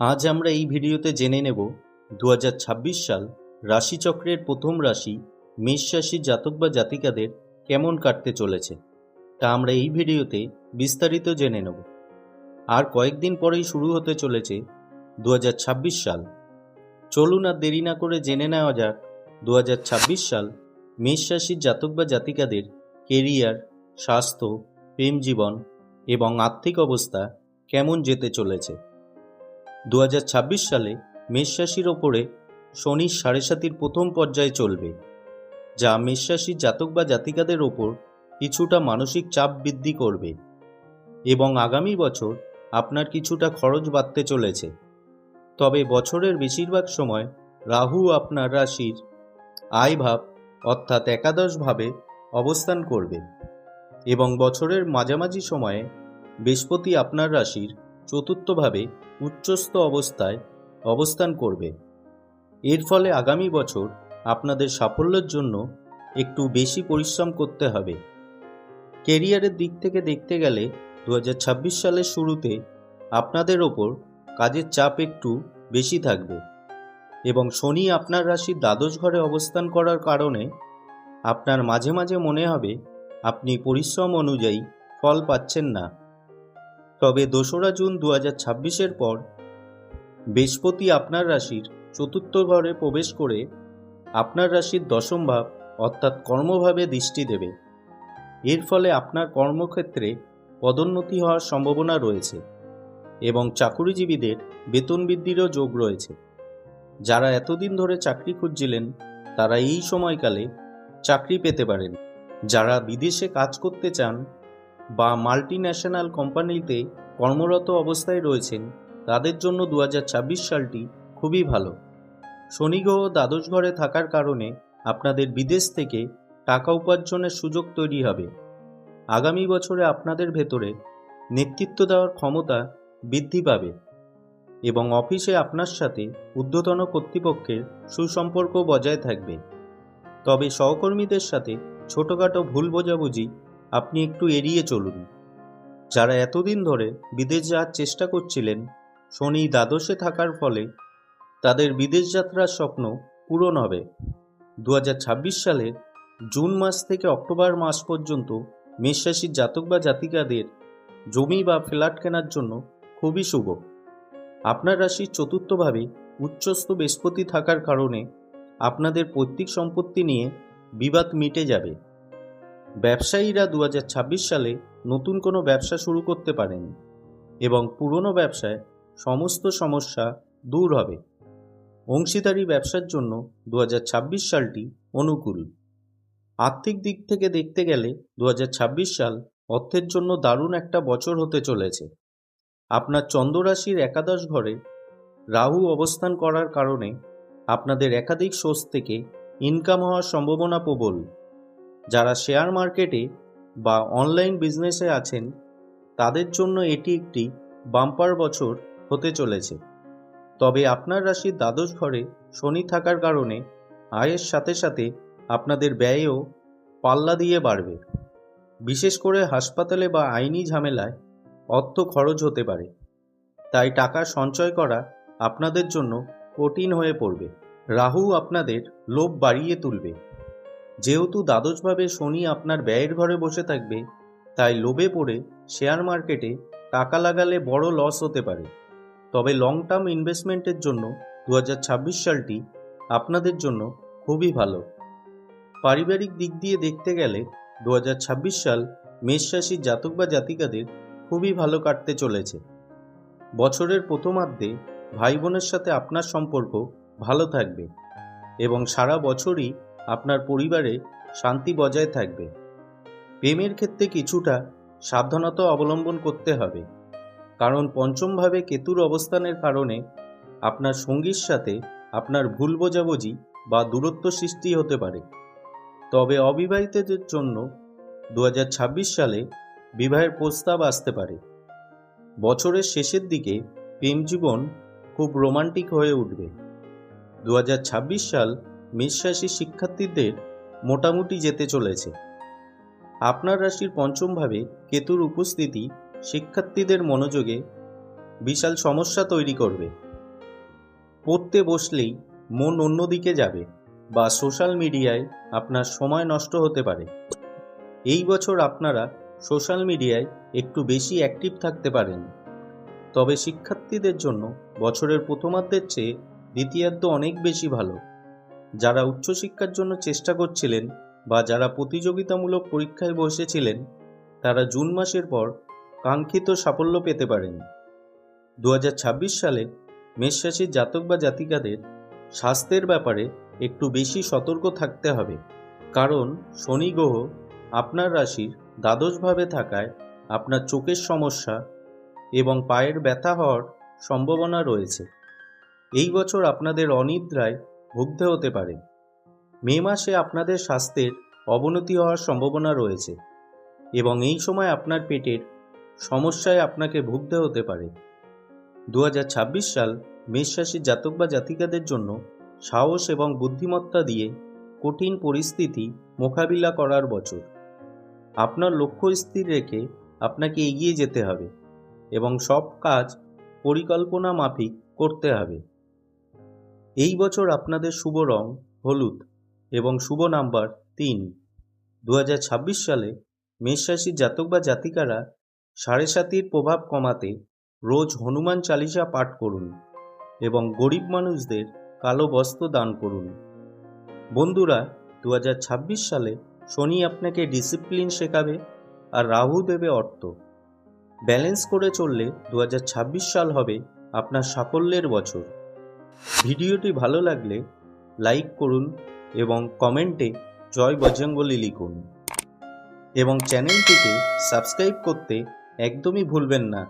আজ আমরা এই ভিডিওতে জেনে নেব দু হাজার ছাব্বিশ সাল রাশিচক্রের প্রথম রাশি মেষ রাশির জাতক বা জাতিকাদের কেমন কাটতে চলেছে, তা আমরা এই ভিডিওতে বিস্তারিত জেনে নেব। আর কয়েকদিন পরেই শুরু হতে চলেছে দু হাজার ছাব্বিশ সাল। চলুন আর দেরি না করে জেনে নেওয়া যাক দু হাজার ছাব্বিশ সাল মেষ রাশির জাতক বা জাতিকাদের কেরিয়ার, স্বাস্থ্য, প্রেম জীবন এবং আর্থিক অবস্থা কেমন যেতে চলেছে। দু হাজার ছাব্বিশ সালে মেষ রাশির ওপরে শনির সাড়ে সাতির প্রথম পর্যায়ে চলবে, যা মেষ রাশির জাতক বা জাতিকাদের ওপর কিছুটা মানসিক চাপ বৃদ্ধি করবে এবং আগামী বছর আপনার কিছুটা খরচ বাড়তে চলেছে। তবে বছরের বেশিরভাগ সময় রাহু আপনার রাশির আয় ভাব অর্থাৎ একাদশভাবে অবস্থান করবে এবং বছরের মাঝামাঝি সময়ে বৃহস্পতি আপনার রাশির চতুর্থভাবে উচ্চস্থ অবস্থায় অবস্থান করবে। এর ফলে আগামী বছর আপনাদের সাফল্যের জন্য একটু বেশি পরিশ্রম করতে হবে। কেরিয়ারের দিক থেকে দেখতে গেলে দু সালের শুরুতে আপনাদের ওপর কাজের চাপ একটু বেশি থাকবে এবং শনি আপনার রাশির দ্বাদশ ঘরে অবস্থান করার কারণে আপনার মাঝে মাঝে মনে হবে আপনি পরিশ্রম অনুযায়ী ফল পাচ্ছেন না। তবে দোসরা জুন দু হাজার পর বৃহস্পতি আপনার রাশির চতুর্থ ঘরে প্রবেশ করে আপনার রাশির দশম ভাব অর্থাৎ কর্মভাবে দৃষ্টি দেবে। এর ফলে আপনার কর্মক্ষেত্রে পদোন্নতি হওয়ার সম্ভাবনা রয়েছে এবং চাকুরিজীবীদের বেতন বৃদ্ধিরও যোগ রয়েছে। যারা এতদিন ধরে চাকরি খুঁজছিলেন, তারা এই সময়কালে চাকরি পেতে পারেন। যারা বিদেশে কাজ করতে চান বা মাল্টি ন্যাশনাল কোম্পানিতে কর্মরত অবস্থায় রয়েছেন, তাদের জন্য দু হাজার ছাব্বিশ সালটি খুবই ভালো। শনি গ্রহ দ্বাদশ ঘরে থাকার কারণে আপনাদের বিদেশ থেকে টাকা উপার্জনের সুযোগ তৈরি হবে। আগামী বছরে আপনাদের ভেতরে নেতৃত্ব দেওয়ার ক্ষমতা বৃদ্ধি পাবে এবং অফিসে আপনার সাথে ঊর্ধ্বতন কর্তৃপক্ষের সুসম্পর্ক বজায় থাকবে। তবে সহকর্মীদের সাথে ছোটোখাটো ভুল বোঝাবুঝি আপনি একটু এড়িয়ে চলুন। যারা এতদিন ধরে বিদেশ যাওয়ার চেষ্টা করছিলেন, শনি দ্বাদশে থাকার ফলে তাদের বিদেশ যাত্রার স্বপ্ন পূরণ হবে। দু সালের জুন মাস থেকে অক্টোবর মাস পর্যন্ত মেষ রাশির জাতক বা জাতিকাদের জমি বা ফ্ল্যাট কেনার জন্য খুবই শুভ। আপনার রাশির চতুর্থভাবে উচ্চস্থ বৃহস্পতি থাকার কারণে আপনাদের পৈতৃক সম্পত্তি নিয়ে বিবাদ মিটে যাবে। ব্যবসায়ীরা দু হাজার ছাব্বিশ সালে নতুন কোনো ব্যবসা শুরু করতে পারেন এবং পুরনো ব্যবসায় সমস্ত সমস্যা দূর হবে। অংশীদারি ব্যবসার জন্য দু হাজার ছাব্বিশ সালটি অনুকূল। আর্থিক দিক থেকে দেখতে গেলে দু হাজার ছাব্বিশ সাল অর্থের জন্য দারুণ একটা বছর হতে চলেছে। আপনার চন্দ্ররাশির একাদশ ঘরে রাহু অবস্থান করার কারণে আপনাদের একাধিক সোর্স থেকে ইনকাম হওয়ার সম্ভাবনা প্রবল। যারা শেয়ার মার্কেটে বা অনলাইন বিজনেসে আছেন, তাদের জন্য এটি একটি বাম্পার বছর হতে চলেছে। তবে আপনার রাশির দ্বাদশ ঘরে শনি থাকার কারণে আয়ের সাথে সাথে আপনাদের ব্যয়ও পাল্লা দিয়ে বাড়বে। বিশেষ করে হাসপাতালে বা আইনি ঝামেলায় অর্থ খরচ হতে পারে। তাই টাকা সঞ্চয় করা আপনাদের জন্য কঠিন হয়ে পড়বে। রাহু আপনাদের লোভ বাড়িয়ে তুলবে। যেহেতু দ্বাদশভাবে শনি আপনার ব্যয়ের ঘরে বসে থাকবে, তাই লোভে পড়ে শেয়ার মার্কেটে টাকা লাগালে বড় লস হতে পারে। তবে লং টার্ম ইনভেস্টমেন্টের জন্য দু হাজার ছাব্বিশ সালটি আপনাদের জন্য খুবই ভালো। পারিবারিক দিক দিয়ে দেখতে গেলে দু হাজার ছাব্বিশ সাল মেষ রাশির জাতক বা জাতিকাদের খুবই ভালো কাটতে চলেছে। বছরের প্রথমার্ধে ভাই বোনের সাথে আপনার সম্পর্ক ভালো থাকবে এবং সারা বছরই আপনার পরিবারে শান্তি বজায় থাকবে। প্রেমের ক্ষেত্রে কিছুটা সাবধানতা অবলম্বন করতে হবে। কারণ পঞ্চমভাবে কেতুর অবস্থানের কারণে আপনার সঙ্গীর সাথে আপনার ভুল বোঝাবুঝি বা দূরত্ব সৃষ্টি হতে পারে। তবে অবিবাহিতদের জন্য দু হাজার ছাব্বিশ সালে বিবাহের প্রস্তাব আসতে পারে। বছরের শেষের দিকে প্রেম জীবন খুব রোমান্টিক হয়ে উঠবে। দু হাজার ছাব্বিশ সাল মেষ রাশির শিক্ষার্থীদের মোটামুটি যেতে চলেছে। আপনার রাশির পঞ্চমভাবে কেতুর উপস্থিতি শিক্ষার্থীদের মনোযোগে বিশাল সমস্যা তৈরি করবে। পড়তে বসলেই মন অন্যদিকে যাবে বা সোশ্যাল মিডিয়ায় আপনার সময় নষ্ট হতে পারে। এই বছর আপনারা সোশ্যাল মিডিয়ায় একটু বেশি অ্যাক্টিভ থাকতে পারেন। তবে শিক্ষার্থীদের জন্য বছরের প্রথমার্ধের চেয়ে দ্বিতীয়ার্ধ অনেক বেশি ভালো। যারা উচ্চশিক্ষার জন্য চেষ্টা করছিলেন বা যারা প্রতিযোগিতামূলক পরীক্ষায় বসেছিলেন, তারা জুন মাসের পর কাঙ্ক্ষিত সাফল্য পেতে পারেন। দু হাজার ছাব্বিশ সালে মেষ রাশির জাতক বা জাতিকাদের স্বাস্থ্যের ব্যাপারে একটু বেশি সতর্ক থাকতে হবে, কারণ শনি গ্রহ আপনার রাশির দ্বাদশভাবে থাকায় আপনার চোখের সমস্যা এবং পায়ের ব্যথা হওয়ার সম্ভাবনা রয়েছে। এই বছর আপনাদের অনিদ্রায় ভুগতে হতে পারে। মে মাসে আপনাদের স্বাস্থ্যের অবনতি হওয়ার সম্ভাবনা রয়েছে এবং এই সময় আপনার পেটের সমস্যায় আপনাকে ভুগতে হতে পারে। দু হাজার ছাব্বিশ সাল মেষ রাশির জাতক বা জাতিকাদের জন্য সাহস এবং বুদ্ধিমত্তা দিয়ে কঠিন পরিস্থিতি মোকাবিলা করার বছর। আপনার লক্ষ্য স্থির রেখে আপনাকে এগিয়ে যেতে হবে এবং সব কাজ পরিকল্পনা মাফিক করতে হবে। এই বছর আপনাদের শুভ রং হলুদ এবং শুভ নাম্বার তিন। দু সালে মেষ রাশির জাতক বা জাতিকারা সাড়ে সাতির প্রভাব কমাতে রোজ হনুমান চালিসা পাঠ করুন এবং গরিব মানুষদের কালো বস্ত্র দান করুন। বন্ধুরা দু হাজার ছাব্বিশ সালে শনি আপনাকে ডিসিপ্লিন শেখাবে আর রাহু দেবে অর্থ। ব্যালেন্স করে চললে দু হাজার ছাব্বিশ সাল হবে আপনার সাফল্যের বছর। ভিডিওটি ভালো লাগলে লাইক করুন এবং কমেন্টে জয় বজরঙ্গলি লিখুন। এবং চ্যানেলটিকে সাবস্ক্রাইব করতে একদমই ভুলবেন না।